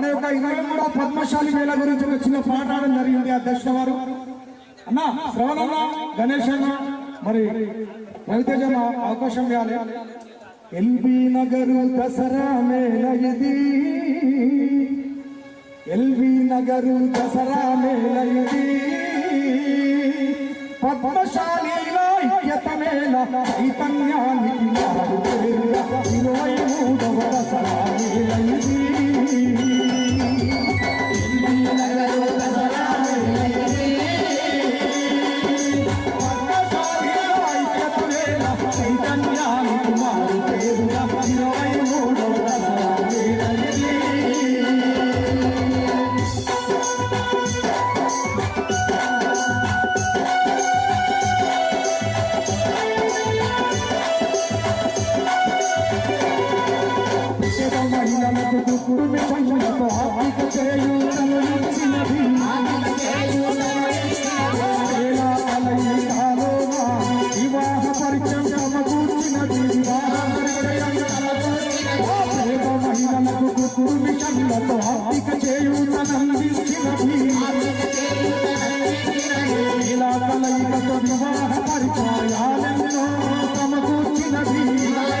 అనే ఒక ఇరవై కూడా పద్మశాలి మేళ గురించి ఒక చిన్న పాట ఆడడం జరిగింది అధ్యక్షుల వారు. అన్న శ్రవణన్న గణేష్ అన్న మరి రవితేజ అవకాశం ఇవ్వాలి. ఎల్బీ నగరు దసరా మేళ ఇది. ఎల్బీ నగరు దసరా మేళ ఇది. పద్మశాలీల ఐక్యత మేళ చైతన్యానికి కుటుంబ సంఘంతో ఆర్థిక చేయూతను అందించినది ఇలా కలయికతో వివాహ పరిచయాలెన్నో సమకూర్చినది ఇరవై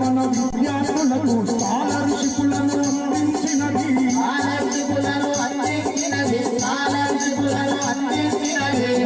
మన విద్యార్థులకు స్కాలర్షిప్లను అందించినది.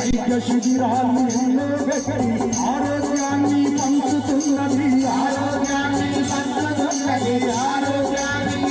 వైద్య శిబిరాలు ఎన్నో పెట్టి ఆరోగ్యాన్ని పంచుతున్నది. ఆరోగ్యాన్ని పంచుతున్నది. ఆరోగ్యాన్ని